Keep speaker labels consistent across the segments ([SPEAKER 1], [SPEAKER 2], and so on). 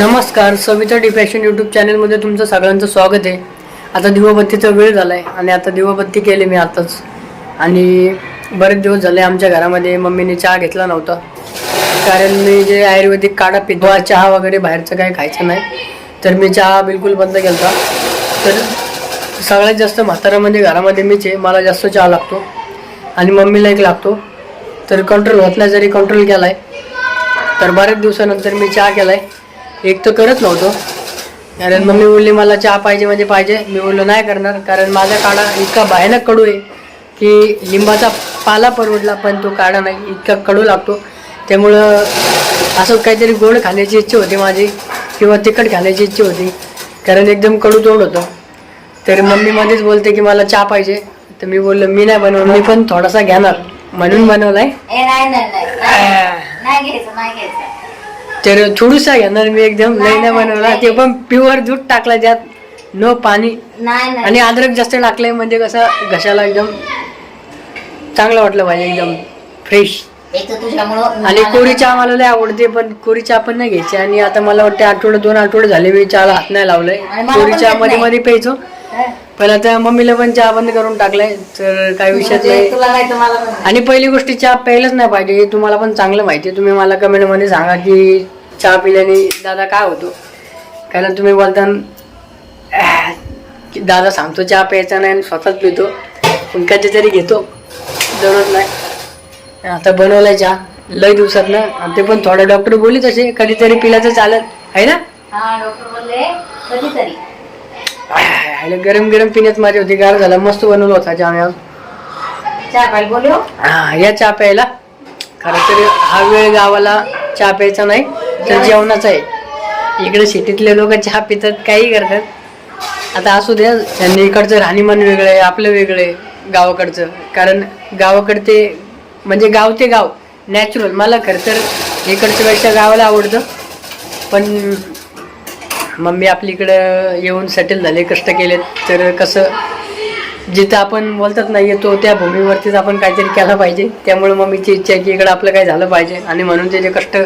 [SPEAKER 1] नमस्कार सविता डिफॅशन यूट्यूब चॅनलमध्ये तुमचं सगळ्यांचं स्वागत आहे. आता दिवाबत्तीचा वेळ झाला आहे आणि आता दिवाबत्ती केली मी आताच. आणि बरेच दिवस झाले आमच्या घरामध्ये मम्मीने चहा घेतला नव्हता. कारण मी जे आयुर्वेदिक काढा पितो चहा वगैरे बाहेरचं काही खायचं नाही. तर मी चहा बिलकुल बंद केला तर सगळ्यात जास्त म्हातारा म्हणजे घरामध्ये मीच आहे मला जास्त चहा लागतो. आणि मम्मीला एक लागतो. तर कंट्रोल होत नाही जरी कंट्रोल केला आहे तर बऱ्याच दिवसानंतर मी चहा केला आहे एक तर करत नव्हतो. कारण मम्मी बोलली मला चहा पाहिजे म्हणजे पाहिजे. मी बोललो नाही करणार. कारण माझा काढा इतका भयानक कडू आहे की लिंबाचा पाला परवडला पण तो काढा नाही. इतका कडू लागतो. त्यामुळं असं काहीतरी गोड खाण्याची इच्छा होती माझी किंवा तिखट खाण्याची इच्छा होती. कारण एकदम कडू तोंड होतं. तर मम्मी मध्येच बोलते की मला चहा पाहिजे. तर मी बोललो मी नाही बनवलं मी पण थोडासा घेणार. म्हणून बनवलाय. तर थोडूसा घेणार मी एकदम लई नाही बनवला. ते पण प्युअर दूध टाकलं त्यात नो पाणी. आणि अद्रक जास्त टाकलंय म्हणजे कसं घशाला एकदम चांगलं वाटलं पाहिजे एकदम फ्रेश आणि कोरी चहा मला लय आवडते पण कोरी चहा पण नाही घ्यायची. आणि आता मला वाटते आठवडे दोन आठवडे झाले मी चहाला हात नाही लावलाय. कोरी चहा मध्ये. मध्ये प्यायचो. पण आता मम्मीला पण चहा बंद करून टाकलाय तर काही नाही.
[SPEAKER 2] तुला नाही तुम्हाला पण नाही.
[SPEAKER 1] आणि पहिली गोष्टी चहा प्यायलाच नाही पाहिजे हे तुम्हाला पण चांगलं माहिती आहे. तुम्ही मला कमेंटमध्ये सांगा की चहा पिल्याने दादा काय होतो. कारण तुम्ही बोलता "आह, की दादा सांगतो चहा प्यायचा नाही आणि स्वतःच पितो. पण कधीतरी घेतो. जरूरत नाही. आता बनवलाय चहा लय दिवसात ना. आणि ते पण थोडं डॉक्टर बोली तसे कधीतरी पिल्याचं चालत आहे ना?
[SPEAKER 2] हा डॉक्टर बोलले कधीतरी.
[SPEAKER 1] ह्याला गरम गरम पिण्यात माझी होती गार झाला. मस्त बनवला होता
[SPEAKER 2] बोलू
[SPEAKER 1] हा या चहा प्यायला. खरं तर हा वेळ गावाला चहा प्यायचा नाही तर जेवणाचा आहे. इकडे सिटीतले लोक चहा पितात काही करतात. आता असू द्या त्यांनी इकडचं राहणीमान वेगळं आहे आपलं वेगळं आहे गावाकडचं. कारण गावाकडे ते म्हणजे गाव ते गाव नॅचरल मला खरं तर इकडच्या पेक्षा गावाला आवडतं. पण मम्मी आपली इकडं येऊन सेटल झाले कष्ट केलेत तर कसं जिथं आपण बोलतात नाही येतो त्या भूमीवरतीच आपण काहीतरी केलं पाहिजे. त्यामुळे मम्मीची इच्छा आहे की इकडं आपलं काय झालं पाहिजे. आणि म्हणून त्याचे कष्ट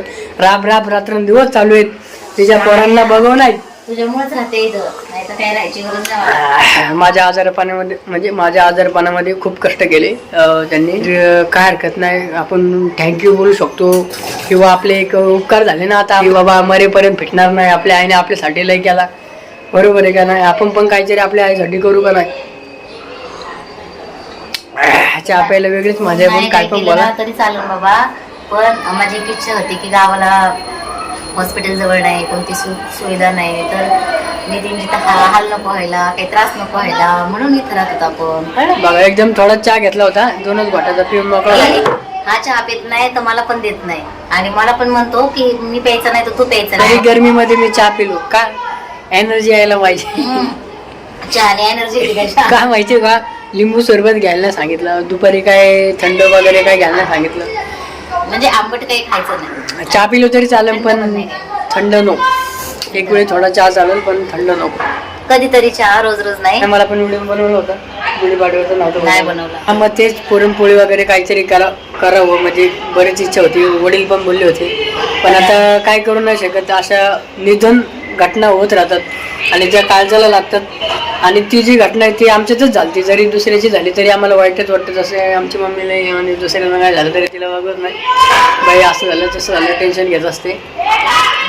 [SPEAKER 1] राब राब रात्रंदिवस चालू आहेत तिच्या पोरांना बघव आहेत
[SPEAKER 2] तुझ्यामुळेच राहते इथं. नाही तर काय राहायची गरज नाही मला.
[SPEAKER 1] आह, माझ्या आजारपणामध्ये म्हणजे माझ्या आजारपणामध्ये खूप कष्ट केले. अं, त्यांनी अं, काय हरकत नाही आपण थँक्यू बोलू शकतो. किंवा आपले एक उपकार झाले ना आता की बाबा मरेपर्यंत भेटणार नाही आपल्या आईने आपल्यासाठी लय केला. बरोबर आहे का नाही? आपण पण काहीतरी आपल्या आईसाठी करू का नाही? चहा प्यायला वेगळीच मजा आहे.
[SPEAKER 2] नाही
[SPEAKER 1] पण काय
[SPEAKER 2] काय
[SPEAKER 1] पण
[SPEAKER 2] केलं
[SPEAKER 1] बोला.
[SPEAKER 2] ना तरी चालेल बाबा. पण माझी एक इच्छा होती की गावाला हॉस्पिटल जवळ नाही कोणती सु सुविधा नाही तर मी तिथे हाल नको व्हायला काही त्रास नको व्हायला म्हणून इथं राहत होतो आपण. कळलं?
[SPEAKER 1] बघा एकदम थोडा चहा घेतला होता दोनच घोटाचा पिऊन मोकळा झाला.
[SPEAKER 2] हा चहा पित नाही तर मला पण देत नाही. आणि मला पण म्हणतो की मी प्यायचं नाही तर तू प्यायचं
[SPEAKER 1] तरी
[SPEAKER 2] नाही.
[SPEAKER 1] गरमीमध्ये मी चहा पिलो. का? एनर्जी यायला पाहिजे.
[SPEAKER 2] हम्म. चहाने एनर्जी का
[SPEAKER 1] माहितीये का? लिंबू सरबत घ्यायला सांगितलं. दुपारी काय थंड वगैरे काय घ्यायला सांगितलं.
[SPEAKER 2] म्हणजे आंबट काही खायचं नाही.
[SPEAKER 1] चहा पिलो तरी चालेल
[SPEAKER 2] पण.
[SPEAKER 1] थंड नको. एक वेळी थोडा चहा चालेल पण थंड नको.
[SPEAKER 2] कधीतरी चहा रोज रोज नाही?
[SPEAKER 1] मला पण व्हिडिओ बनवलं होतं. गुढीपाडव्याचं नव्हतं
[SPEAKER 2] नाही
[SPEAKER 1] बनवलं. मग तेच पुरणपोळी वगैरे काहीतरी करा करावं म्हणजे बरीच इच्छा होती. वडील पण बोलले होते. पण आता काय करू नाही शकत अशा निधन घटना होत राहतात आणि त्या काळजाला लागतात. आणि ती जी घटना आहे ती आमच्यातच झाली जरी दुसऱ्याची झाली तरी आम्हाला वाईटच वाटतं. जसं आमची मम्मीला आणि दुसऱ्याला काय झालं तरी तिला वागत नाही. बाई असं झालं तसं झालं टेन्शन घेत असते.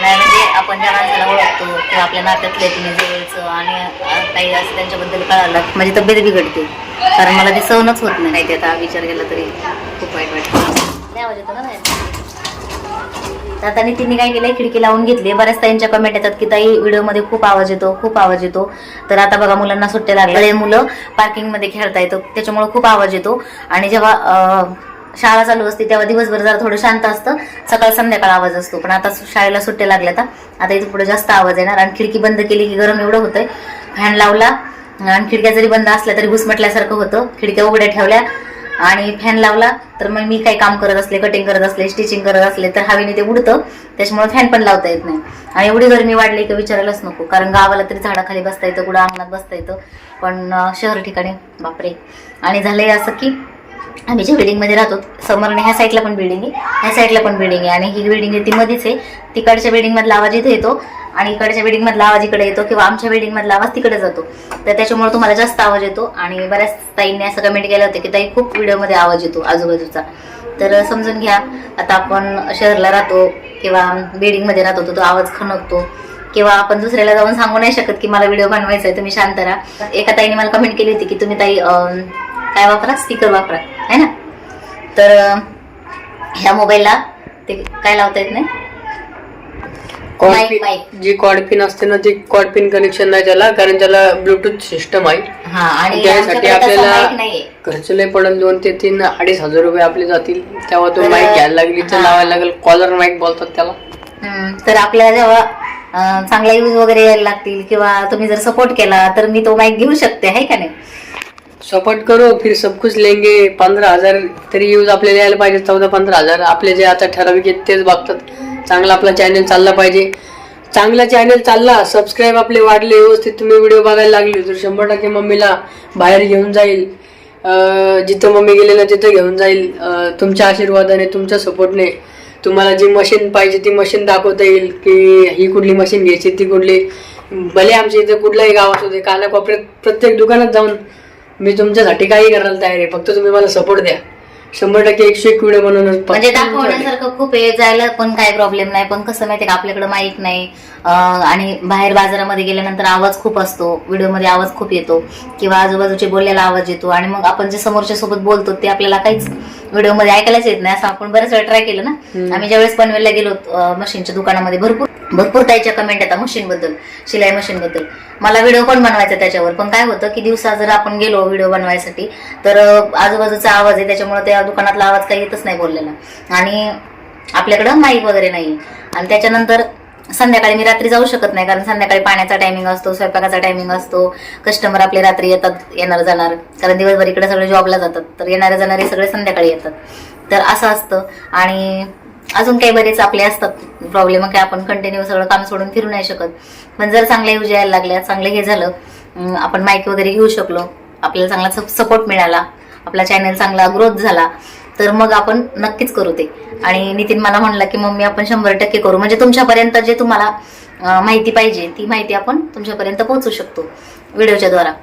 [SPEAKER 2] नाही म्हणजे आपण ज्या माणसाला ओळखतो किंवा आपल्या नात्यातले तुम्ही जवळचं आणि काही असं त्यांच्याबद्दल कळालं माझी तब्येत बिघडते. कारण मला ते सहनच होत नाही. नाही ते आता विचार केला तरी खूप वाईट वाटतं. लय आवाज येतो ना. तर आता तिने काय केलंय? खिडकी लावून घेतली. बऱ्याच ताईंच्या कमेंट येतात की ताई व्हिडिओमध्ये खूप आवाज येतो खूप आवाज येतो. तर आता बघा मुलांना सुट्टे लागले मुलं पार्किंगमध्ये खेळता येतो त्याच्यामुळे खूप आवाज येतो. आणि जेव्हा शाळा चालू असते तेव्हा दिवसभर जरा थोडं शांत असतं. सकाळ संध्याकाळ आवाज असतो. पण आता शाळेला सुट्टे लागल्या आता आता इथे पुढे जास्त आवाज येणार. आणि खिडकी बंद केली की गरम एवढं होतंय. फॅन लावला. आणि खिडक्या जरी बंद असल्या तरी घुसमटल्यासारखं होतं. खिडक्या उघड्या ठेवल्या. आणि फॅन लावला तर मग मी काही काम करत असले कटिंग करत असले स्टिचिंग करत असले तर हवेने ते उडतं. त्याच्यामुळे फॅन पण लावता येत नाही. आणि एवढी गरमी वाढली की विचारायलाच नको. कारण गावाला तरी झाडाखाली बसता येतं कुठं अंगणात बसता येतं. पण शहर ठिकाणी बापरे. आणि झालंय असं की आम्ही ज्या बिल्डिंगमध्ये राहतो समोरने ह्या साईडला पण बिल्डिंग आहे. ह्या साईडला पण बिल्डिंग आहे. आणि ही बिल्डिंग आहे ती मध्येच आहे. तिकडच्या बिल्डिंगमधला आवाज इथे येतो आणि इकडच्या बिल्डिंगमधला आवाज इकडे येतो किंवा आमच्या बिल्डिंगमधला आवाज तिकडे जातो. तर त्याच्यामुळे तुम्हाला जास्त आवाज येतो आणि बऱ्याच ताईंनी असं कमेंट केलं होतं की ताई खूप व्हिडिओमध्ये आवाज येतो आजूबाजूचा. तर समजून घ्या आता आपण शहरला राहतो किंवा बिल्डिंगमध्ये राहतो तर तो आवाज खणकतो. किंवा आपण दुसऱ्याला जाऊन सांगू नाही शकत की मला व्हिडिओ बनवायचा आहे तुम्ही शांत राहा. एका ताईने मला कमेंट केली होती की तुम्ही ताई काय वापरा स्पीकर वापरा है ना? तर ह्या मोबाईलला ते काय लावता येत नाही.
[SPEAKER 1] जी कॉड पिन असते ना ती कॉड पिन कनेक्शन नाही त्याला कारण त्याला ब्लूटूथ सिस्टम आहे.
[SPEAKER 2] हा आणि
[SPEAKER 1] त्यासाठी आपल्याला खर्च लय पडेल दोन ते तीन अडीच हजार रुपये आपले जातील. तेव्हा तो माईक घ्यायला लागली तर. लावायला लागेल. कॉलर माईक बोलतात त्याला.
[SPEAKER 2] तर आपल्याला जेव्हा चांगला यूज वगैरे यायला लागतील किंवा तुम्ही जर सपोर्ट केला तर मी तो माईक घेऊ शकते आहे का नाही?
[SPEAKER 1] सपोर्ट करो फिर सब कुछ लेंगे. पंधरा हजार तरी यूज आपल्याला यायला पाहिजे चौदा पंधरा हजार. आपले जे आता ठराविक आहेत तेच बघतात. चांगला आपला चॅनल चालला पाहिजे. चांगला चॅनल चालला सबस्क्राईब आपले वाढले व्यवस्थित तुम्ही व्हिडिओ बघायला लागले तर शंभर टक्के मम्मीला बाहेर घेऊन जाईल. जिथं मम्मी गेले ना तिथं घेऊन जाईल. तुमच्या आशीर्वादाने तुमच्या सपोर्टने तुम्हाला जी मशीन पाहिजे ती मशीन दाखवता येईल की ही कुठली मशीन घ्यायची ती कुठली. भले आमच्या इथे कुठलाही गाव असू दे कानाकोपऱ्यात प्रत्येक दुकानात जाऊन मी तुमच्यासाठी काही करायला तयार आहे. फक्त तुम्ही मला सपोर्ट द्या. शंभर टक्के एकशे एक व्हिडिओ बनवून
[SPEAKER 2] म्हणजे दाखवण्यासारखं खूप आहे जायला पण काही प्रॉब्लेम नाही. पण कसं माहितीये का आपल्याकडे माईक नाही. आणि बाहेर बाजारामध्ये गेल्यानंतर आवाज खूप असतो. व्हिडिओमध्ये आवाज खूप येतो. किंवा आजूबाजूचे बोललेला आवाज येतो. आणि मग आपण जे समोरच्या सोबत बोलतो ते आपल्याला काहीच व्हिडिओमध्ये ऐकायलाच येत नाही. असं आपण बरेच वेळा ट्राय केलं ना? आम्ही ज्यावेळेस पनवेलला गेलो मशीनच्या दुकानामध्ये भरपूर भरपूर ताईच्या कमेंट येतात मशीनबद्दल शिलाई मशीनबद्दल मला व्हिडिओ पण बनवायचा त्याच्यावर? पण काय होतं की दिवसा जर आपण गेलो व्हिडिओ बनवायसाठी तर आजूबाजूचा आवाज आहे त्याच्यामुळे त्या दुकानातला आवाज काही येतच नाही बोललेला. आणि आपल्याकडं माईक वगैरे नाही. आणि त्याच्यानंतर संध्याकाळी मी रात्री जाऊ शकत नाही कारण संध्याकाळी पाण्याचा टायमिंग असतो स्वयंपाकाचा टायमिंग असतो. कस्टमर आपले रात्री येतात येणार जाणार. कारण दिवसभर इकडे सगळे जॉबला जातात. तर येणारे जाणारे सगळे संध्याकाळी येतात. तर असं असतं. आणि अजून काही बरेच आपले असतात प्रॉब्लेम काय आपण कंटिन्यू सगळं काम सोडून फिरू नाही शकत. पण जर चांगल्या यूज यायला लागल्या चांगलं हे झालं आपण माईक वगैरे घेऊ शकलो आपल्याला चांगला सपोर्ट मिळाला आपला चॅनल चांगला ग्रोथ झाला तर मग आपण नक्कीच करू ते. आणि नितीन मला म्हणला की मम्मी आपण शंभर टक्के करू. म्हणजे तुमच्यापर्यंत जे तुम्हाला माहिती पाहिजे ती माहिती आपण तुमच्यापर्यंत पोहोचू शकतो व्हिडिओच्या द्वारा.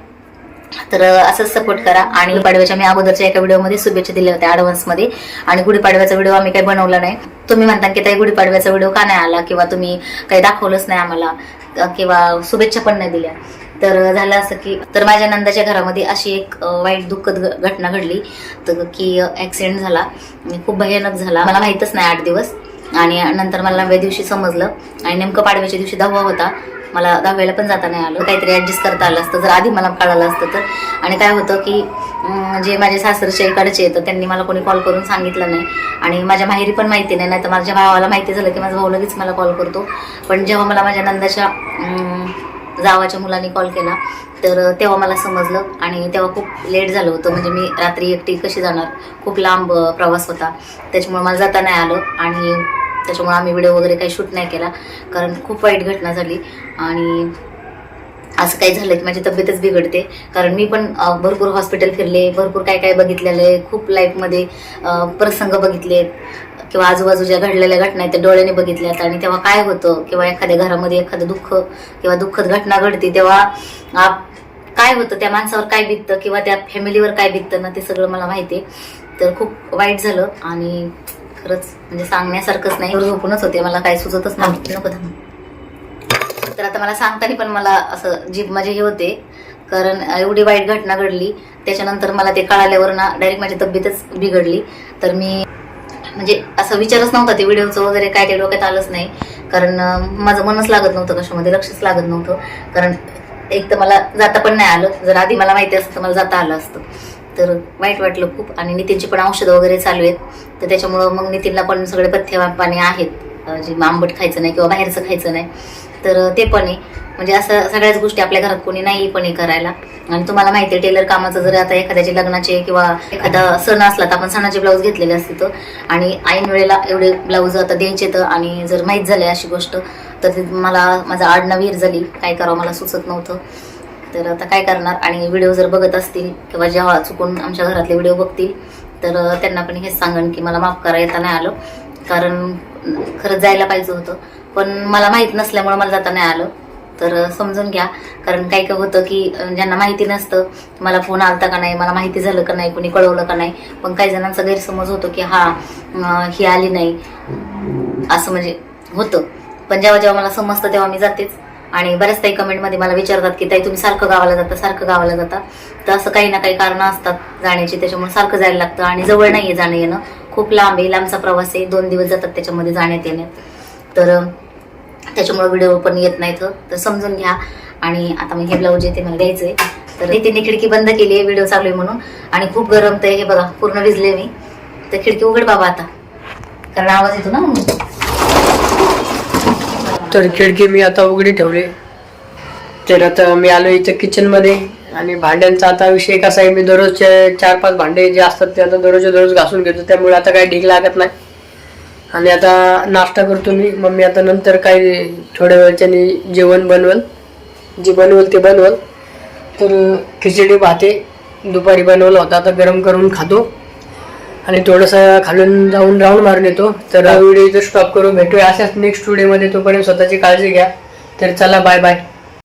[SPEAKER 2] तर असंच सपोर्ट करा. आणि गुढीपाडव्याच्या मी अगोदरच्या एका व्हिडिओमध्ये शुभेच्छा दिल्या होत्या ॲडव्हान्समध्ये आणि गुढीपाडव्याचा व्हिडिओ आम्ही काही बनवला नाही. तुम्ही म्हणता की ताई गुढीपाडव्याचा व्हिडिओ का नाही आला? किंवा तुम्ही काही दाखवलंच नाही आम्हाला? किंवा शुभेच्छा पण नाही दिल्या? तर झालं असं की तर माझ्या नंदाच्या घरामध्ये अशी एक वाईट दुःखद घटना घडली. तर की ऍक्सिडेंट झाला. खूप भयानक झाला. मला माहीतच नाही आठ दिवस. आणि नंतर मला नव्या दिवशी समजलं. आणि नेमकं पाडव्याच्या दिवशी दहावा होता. मला दहाव्याला पण जाता नाही आलं. काहीतरी ऍडजस्ट करता आलं असतं. जर आधी मला कळालं असतं तर. आणि काय होतं की जे माझे सासरचे इकडचे तर त्यांनी मला कोणी कॉल करून सांगितलं नाही. आणि माझ्या माहेरी पण माहिती नाही. नाहीतर माझ्या भावाला माहिती झालं की माझा भाऊ लगेच मला कॉल करतो. पण जेव्हा मला माझ्या नंदाच्या जावाच्या मुलांनी कॉल केला तर तेव्हा मला समजलं. आणि तेव्हा खूप लेट झालं होतं. म्हणजे मी रात्री एकटी कशी जाणार? खूप लांब प्रवास होता. त्याच्यामुळे मला जाता नाही आलं. आणि त्याच्यामुळे आम्ही व्हिडिओ वगैरे काही शूट नाही केला. कारण खूप वाईट घटना झाली. आणि असं काही झालं की माझी तब्येतच बिघडते. कारण मी पण भरपूर हॉस्पिटल फिरले भरपूर काय काय बघितलेलं आहे. खूप लाईफमध्ये प्रसंग बघितले. किंवा आजूबाजूच्या घडलेल्या घटना आहेत त्या डोळ्याने बघितल्यात. आणि तेव्हा काय होतं? किंवा एखाद्या घरामध्ये एखादं दुःख किंवा दुःखद घटना घडते तेव्हा आप- काय होतं? त्या माणसावर काय बिततं? किंवा त्या फॅमिलीवर काय बिततं? ना ते सगळं मला माहिती आहे. तर खूप वाईट झालं. आणि खरंच म्हणजे सांगण्यासारखंच नाही झोपूनच होते. मला काही सुचतच नव्हतं नको. तर आता मला सांगताना पण मला असं जीभ माझे हे होते. कारण एवढी वाईट घटना घडली त्याच्यानंतर मला ते कळाल्यावर ना डायरेक्ट माझी तब्येतच बिघडली. तर मी म्हणजे असं विचारच नव्हता ते व्हिडिओचं वगैरे काय ते डोक्यात आलंच नाही. कारण माझं मनच लागत नव्हतं कशामध्ये लक्षच लागत नव्हतं. कारण एक तर मला जाता पण नाही आलं. जर आधी मला माहिती असतं तर मला जाता आलं असतं. तर वाईट वाटलं खूप. आणि नितीनची पण औषधं वगैरे चालू आहेत. तर त्याच्यामुळं मग नितीनला पण सगळे पथ्य पाणी आहेत जे आंबट खायचं नाही किंवा बाहेरचं खायचं नाही. तर ते पण आहे. म्हणजे असं सगळ्याच गोष्टी आपल्या घरात कोणी नाही पण हे करायला. आणि तुम्हाला माहिती आहे टेलर कामाचं जर आता एखाद्याचे लग्नाचे किंवा एखादा सण असला तर आपण सणाचे ब्लाऊज घेतलेले असते तर. आणि ऐन वेळेला एवढे ब्लाऊज आता द्यायचे तर आणि जर माहीत झाले अशी गोष्ट तर ते मला माझा आडनावीर झाली. काय करावं मला सुचत नव्हतं. तर आता काय करणार? आणि व्हिडिओ जर बघत असतील किंवा जेव्हा चुकून आमच्या घरातले व्हिडिओ बघतील तर त्यांना पण हेच सांगन की मला माफ करा येता नाही आलं. कारण खरंच जायला पाहिजे होतं. पण मला माहीत नसल्यामुळे मला जाता नाही आलं. तर समजून घ्या. कारण काय काय होतं की ज्यांना माहिती नसतं मला फोन आलता का नाही मला माहिती झालं का नाही कोणी कळवलं का नाही पण काही जणांचा गैरसमज होतो की हा ही आली नाही. असं म्हणजे होतं. पण जेव्हा जेव्हा मला समजतं तेव्हा मी जातेच. आणि बऱ्याच काही कमेंटमध्ये मला विचारतात की ताई तुम्ही सारखं गावाला जाता सारखं गावाला जाता. तर असं काही ना काही कारणं असतात जाण्याची त्याच्यामुळे सारखं जायला लागतं आणि जवळ नाही आहे जाणं येणं. खूप लांब आहे लांबचा प्रवास आहे दोन दिवस जातात त्याच्यामध्ये जाण्यात येण्यात. तर त्याच्यामुळे व्हिडिओ पण येत नाहीत. तर समजून घ्या. आणि आता मी हे ब्लाऊज येते मला द्यायचं आहे तर तिने खिडकी बंद केली आहे व्हिडिओ चालू आहे म्हणून. आणि खूप गरम तर हे बघा पूर्ण भिजले मी. तर खिडकी उघड बाबा आता. कारण आवाज येतो ना म्हणून.
[SPEAKER 1] तर खिडकी मी आता उघडी ठेवली. तर आता मी आलो इथं किचनमध्ये आणि भांड्यांचा आता विषय कसा आहे मी दररोजचे चार पाच भांडे जे असतात ते आता दररोजच्या दररोज घासून घेतो त्यामुळे आता काही ढीग लागत नाही. आणि आता नाश्ता करतो मी मग मी आता नंतर काही थोड्या वेळच्याने जेवण बनवल. जे बनवल ते बनवल. तर खिचडी भाते दुपारी बनवलं होता आता गरम करून खातो. आणि थोडंसं खालून जाऊन राऊंड मारून येतो. तर हा व्हिडिओ इथं स्टॉप करू. भेटूया अशाच नेक्स्ट व्हिडिओमध्ये तोपर्यंत स्वतःची काळजी घ्या. तर चला बाय बाय